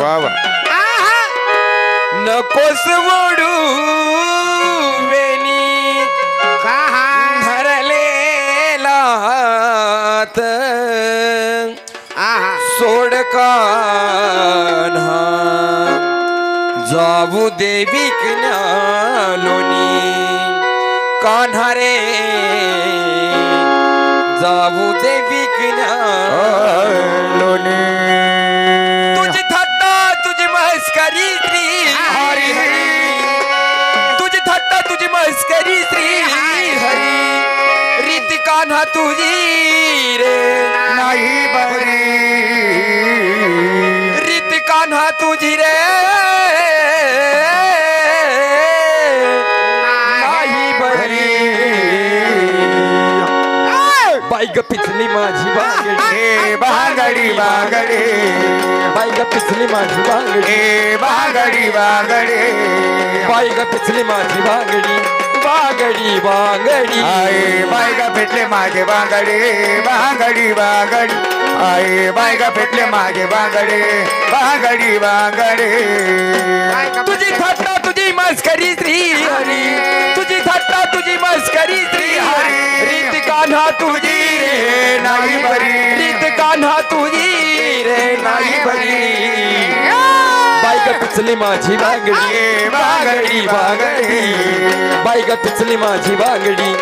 वा वा. नकोस वडू वेणी. हरलेला हात. सोड कान्हा. जाऊ देवी लोणी कान्हा रे. जाऊ देवी लोणी तुझी थट्टा तुझी मस्करी श्री हरी तुझी थट्टा तुझी मस्करी श्री हरी रीती कान्हा तुझी रे। नाही बरी रीती कान्हा तुझी रे। ग पिचली माझी बांगडी बांगडी बांगडी. बाई ग पिचली माझी बांगडी बांगडी बांगडी. बाई ग पिचली माझी बांगडी बांगडी बांगडी. आई बायका भेटले माझे बांगडे बांगडी बांगडी. आई बायका भेटले माझे बांगडे बांगडी बांगडे. तुझी थट्टा तुझी मस्करी श्री हरी. तुझी थट्टा तुझी मस्करी श्री हरी. रीत कान्हा तुझी रे नाही बरी. रीत कान्हा तुझी रे नाही बरी. ग पिचली माझी बांगडी बांगडी बांगडी. ग पिचली माझी बांगडी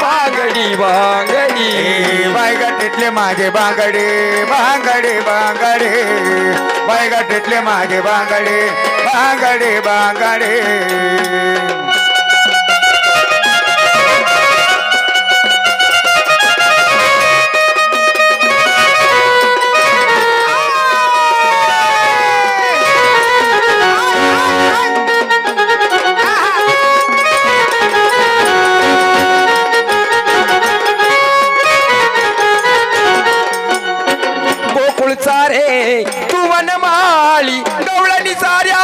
बांगडी बांगडी. बायका टेटले माझे बांगडे बांगडे बांगडे. बायका टेटले माझे बांगडे बांगडे बांगडे. वनमाळी गवळणी साऱ्या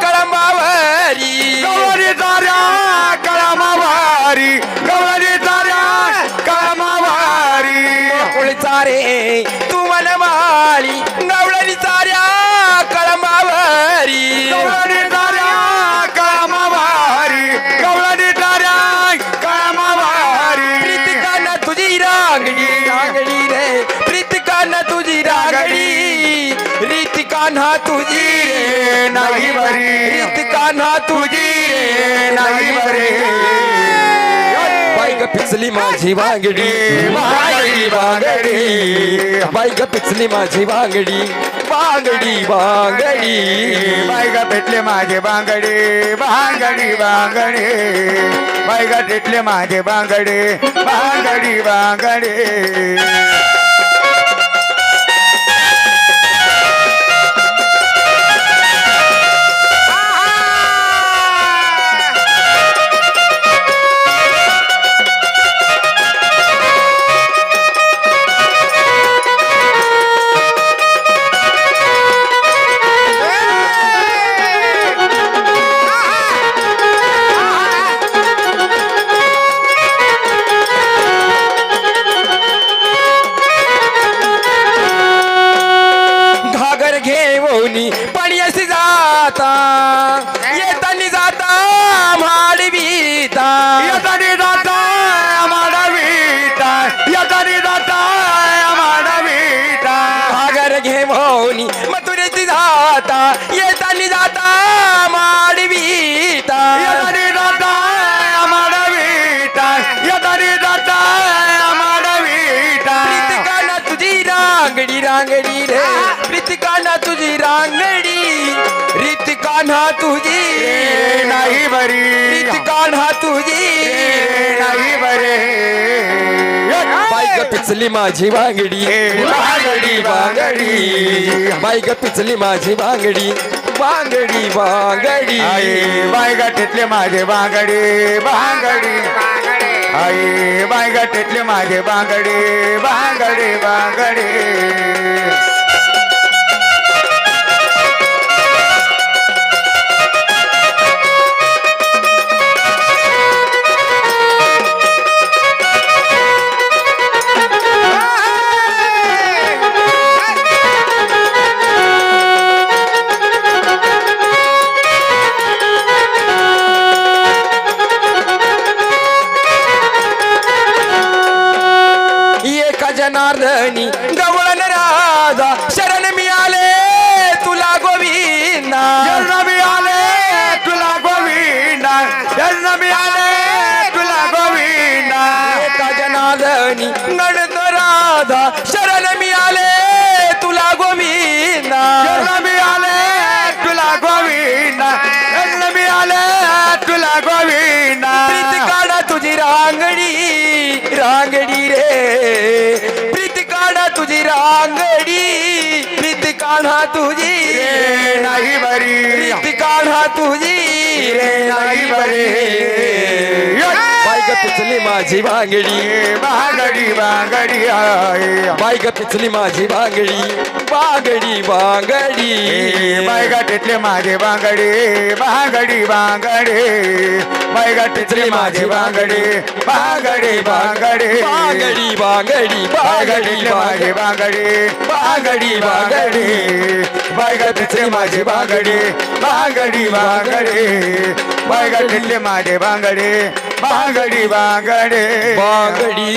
कळंबावरी गवळी ताऱ्या कळमावारी गवळी ताऱ्या कळमावारी. गोकुळचा रे तू वनमाळी गवळणी साऱ्या कळंबावरी रीतिकान्हा तुझी रे नाही बरी. रीतिकान्हा तुझी रे नाही बरे. बाई ग पिचली माझी बांगडी बांगडी बांगडी बाई ग पिचली माझी बांगडी बांगडी बांगडी बायका भेटले माझे बांगडे बांगडी बांगडे बायका भेटले माझे बांगडे बांगडी बांगडे येतानी जाता माडवीता यतनी जाता विटा. यतनी जाता आम्हाला विटा. प्रीतिकाना तुझी रांगडी रांगडी रे. प्रीतिकाना तुझी रांगडी. रीतिकान्हा तुझी. ए, नाही बरी. रीतिकान्हा तुझी. ए, नाही बरे. बाई ग पिचली माझी बांगडी बांगडी बांगडी बाई ग पिचली माझी बांगडी बांगडी बांगडी आई. बायगा टेटले माझे बांगडे बांगडी आई. बायगा टेटले माझे बांगडे बांगडे बांगडे रे. प्रीत काढा तुझी रांगडी. प्रीत काढा तुझी. रे नाही बरी. प्रीत काढा तुझी. रे नाही बरे. पिचली माझी बांगडी बांगडी आहे. बायक पिचली माझी बांगडी बांगडी बायगा टिटले माझे बांगडे बांगडी बांगडे बायगा टिचले माझे बांगडे बांगडे बांगडे बांगडी बांगडी बायगा बांगडी टिटले माझे बांगडे बांगडी बांगडे बायगा टिचले माझे बांगडे बांगडी बांगडे बायगा टिटले माझे बांगडे बांगडी बांगडे. बांगडी.